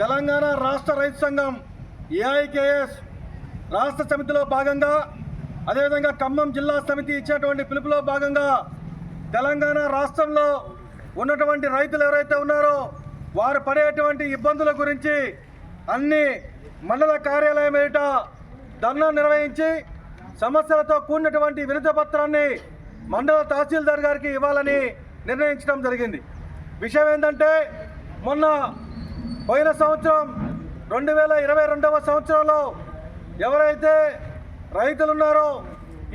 తెలంగాణ రాష్ట్ర రైతు సంఘం ఏఐకేఎస్ రాష్ట్ర సమితిలో భాగంగా అదేవిధంగా ఖమ్మం జిల్లా సమితి ఇచ్చేటువంటి పిలుపులో భాగంగా తెలంగాణ రాష్ట్రంలో ఉన్నటువంటి రైతులు ఎవరైతే ఉన్నారో వారు పడేటువంటి ఇబ్బందుల గురించి అన్ని మండల కార్యాలయం ఎదుట ధర్నా నిర్వహించి సమస్యలతో కూడినటువంటి వినతి పత్రాన్ని మండల తహసీల్దార్ గారికి ఇవ్వాలని నిర్ణయించడం జరిగింది. విషయం ఏంటంటే మొన్న పోయిన సంవత్సరం రెండు వేల ఇరవై రెండవ సంవత్సరంలో ఎవరైతే రైతులు ఉన్నారో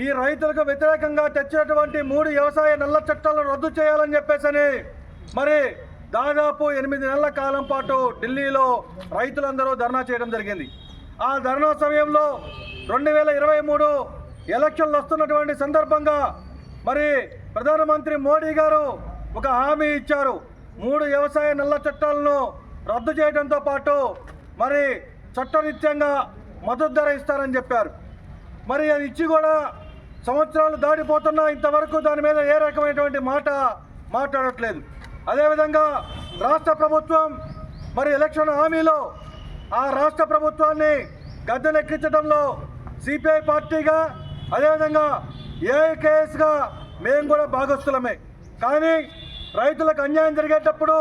ఈ రైతులకు వ్యతిరేకంగా తెచ్చినటువంటి మూడు వ్యవసాయ నల్ల చట్టాలను రద్దు చేయాలని చెప్పేసని మరి దాదాపు ఎనిమిది నెలల కాలం పాటు ఢిల్లీలో రైతులందరూ ధర్నా చేయడం జరిగింది. ఆ ధర్నా సమయంలో రెండు వేల ఇరవై మూడు ఎలక్షన్లు వస్తున్నటువంటి సందర్భంగా మరి ప్రధానమంత్రి మోడీ గారు ఒక హామీ ఇచ్చారు. మూడు వ్యవసాయ నల్ల చట్టాలను రద్దు చేయడంతో పాటు మరి చట్టరీత్యంగా మద్దతు ధర ఇస్తారని చెప్పారు. మరి అది ఇచ్చి కూడా సంవత్సరాలు దాటిపోతున్నా ఇంతవరకు దాని మీద ఏ రకమైనటువంటి మాట మాట్లాడట్లేదు. అదేవిధంగా రాష్ట్ర ప్రభుత్వం మరి ఎలక్షన్ హామీలో ఆ రాష్ట్ర ప్రభుత్వాన్ని గద్దెనెక్కించడంలో సిపిఐ పార్టీగా అదేవిధంగా ఏఐకేఎస్గా మేము కూడా భాగస్థులమే. కానీ రైతులకు అన్యాయం జరిగేటప్పుడు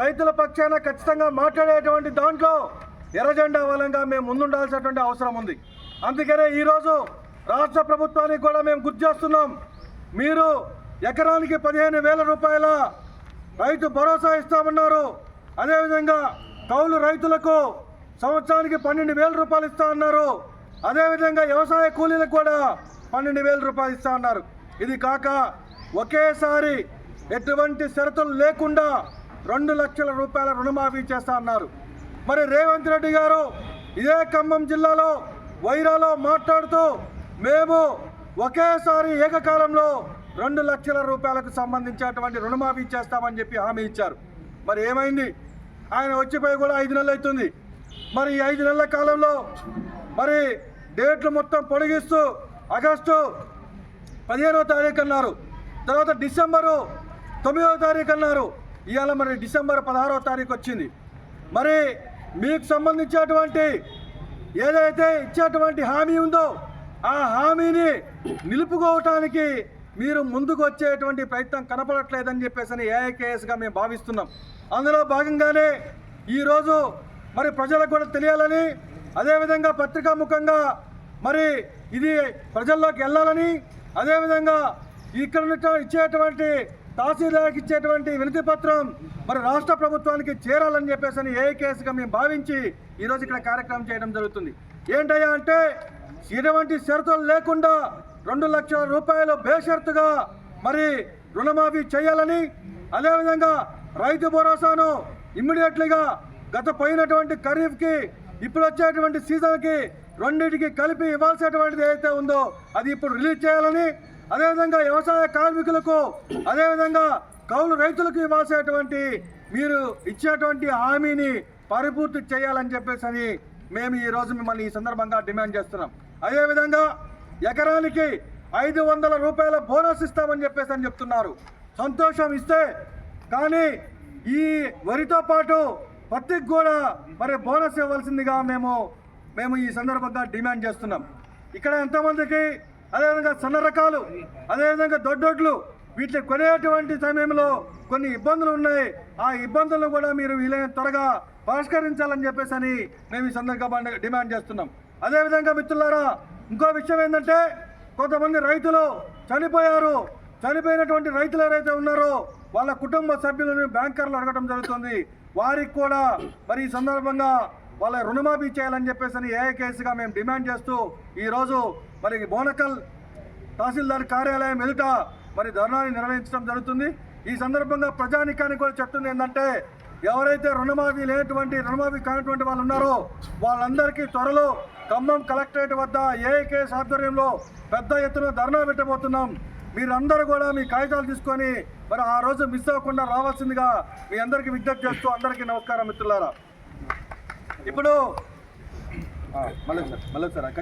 రైతుల పక్షాన ఖచ్చితంగా మాట్లాడేటువంటి దాంట్లో ఎర్రజెండా బలంగా మేము ముందుండాల్సినటువంటి అవసరం ఉంది. అందుకనే ఈరోజు రాష్ట్ర ప్రభుత్వానికి కూడా మేము గుర్తు చేస్తున్నాం. మీరు ఎకరానికి పదిహేను వేల రూపాయల రైతు భరోసా ఇస్తామన్నారు. అదేవిధంగా కౌలు రైతులకు సంవత్సరానికి పన్నెండు వేల రూపాయలు ఇస్తా అన్నారు. అదేవిధంగా వ్యవసాయ కూలీలకు కూడా పన్నెండు వేల రూపాయలు ఇస్తా అన్నారు. ఇది కాక ఒకేసారి ఎటువంటి షరతులు లేకుండా రెండు లక్షల రూపాయల రుణమాఫీ చేస్తా అన్నారు. మరి రేవంత్ రెడ్డి గారు ఇదే ఖమ్మం జిల్లాలో వైరాలో మాట్లాడుతూ మేము ఒకేసారి ఏకకాలంలో రెండు లక్షల రూపాయలకు సంబంధించినటువంటి రుణమాఫీ చేస్తామని చెప్పి హామీ ఇచ్చారు. మరి ఏమైంది? ఆయన వచ్చిపోయి కూడా ఐదు నెలలు అవుతుంది. మరి ఈ ఐదు నెలల కాలంలో మరి డేట్లు మొత్తం పొడిగిస్తూ ఆగస్టు పదిహేనో తారీఖు అన్నారు. తర్వాత డిసెంబరు తొమ్మిదవ తారీఖు అన్నారు. ఇవాళ మరి డిసెంబర్ పదహారవ తారీఖు వచ్చింది. మరి మీకు సంబంధించినటువంటి ఏదైతే ఇచ్చేటువంటి హామీ ఉందో ఆ హామీని నిలుపుకోవటానికి మీరు ముందుకు వచ్చేటువంటి ప్రయత్నం కనపడట్లేదని చెప్పేసి ఏఐకేఎస్గా మేము భావిస్తున్నాం. అందులో భాగంగానే ఈరోజు మరి ప్రజలకు కూడా తెలియాలని అదేవిధంగా పత్రికాముఖంగా మరి ఇది ప్రజల్లోకి వెళ్ళాలని అదేవిధంగా ఇక్కడ ఇచ్చేటువంటి తహసీల్దార్కి ఇచ్చేటువంటి వినతి పత్రం మరి రాష్ట్ర ప్రభుత్వానికి చేరాలని చెప్పేసి అని ఏఐకేఎస్గా కేసుగా మేము భావించి ఈరోజు ఇక్కడ కార్యక్రమం చేయడం జరుగుతుంది. ఏంటయ్యా అంటే ఎటువంటి షరతులు లేకుండా రెండు లక్షల రూపాయలు బేషరతుగా మరి రుణమాఫీ చేయాలని అదేవిధంగా రైతు భరోసాను ఇమ్మీడియట్లీగా గత పోయినటువంటి ఖరీఫ్కి ఇప్పుడు వచ్చేటువంటి సీజన్కి రెండింటికి కలిపి ఇవ్వాల్సినటువంటిది ఏదైతే ఉందో అది ఇప్పుడు రిలీజ్ చేయాలని అదేవిధంగా వ్యవసాయ కార్మికులకు అదేవిధంగా కౌలు రైతులకు ఇవ్వాల్సినటువంటి మీరు ఇచ్చేటువంటి హామీని పరిపూర్తి చేయాలని చెప్పేసి అని మేము ఈ రోజు మిమ్మల్ని ఈ సందర్భంగా డిమాండ్ చేస్తున్నాం. అదేవిధంగా ఎకరానికి ఐదు వందల రూపాయల బోనస్ ఇస్తామని చెప్పేసి అని చెప్తున్నారు. సంతోషం ఇస్తే కానీ ఈ వరితో పాటు పత్తికి కూడా మరి బోనస్ ఇవ్వాల్సిందిగా మేము మేము ఈ సందర్భంగా డిమాండ్ చేస్తున్నాం. ఇక్కడ ఎంతమందికి అదేవిధంగా సన్న రకాలు అదేవిధంగా దొడ్డొడ్లు వీటిని కొనేటువంటి సమయంలో కొన్ని ఇబ్బందులు ఉన్నాయి. ఆ ఇబ్బందులను కూడా మీరు వీలైన త్వరగా పరిష్కరించాలని చెప్పేసి అని మేము ఈ సందర్భంగా డిమాండ్ చేస్తున్నాం. అదేవిధంగా మిత్రులారా ఇంకో విషయం ఏంటంటే కొంతమంది రైతులు చనిపోయారు. చనిపోయినటువంటి రైతులు ఎవరైతే ఉన్నారో వాళ్ళ కుటుంబ సభ్యులను బ్యాంకర్లు అడగడం జరుగుతుంది. వారికి కూడా మరి ఈ సందర్భంగా వాళ్ళ రుణమాఫీ చేయాలని చెప్పేసి అని ఏఏ కేసుగా మేము డిమాండ్ చేస్తూ ఈరోజు మరి బోనకల్ తహసీల్దార్ కార్యాలయం ఎదుట మరి ధర్నాన్ని నిర్వహించడం జరుగుతుంది. ఈ సందర్భంగా ప్రజానికానికి కూడా చెప్తుంది ఏంటంటే ఎవరైతే రుణమాఫీ లేనటువంటి రుణమాఫీ కానటువంటి వాళ్ళు ఉన్నారో వాళ్ళందరికీ త్వరలో ఖమ్మం కలెక్టరేట్ వద్ద ఏఐకేఎస్ ఆధ్వర్యంలో పెద్ద ఎత్తున ధర్నా పెట్టబోతున్నాం. మీరందరూ కూడా మీ కాగితాలు తీసుకొని మరి ఆ రోజు మిస్ అవ్వకుండా రావాల్సిందిగా మీ అందరికీ విజ్ఞప్తి చేస్తూ అందరికీ నమస్కారం మిత్రులారా. ఇప్పుడు మళ్ళీ సార్ మళ్ళీ సార్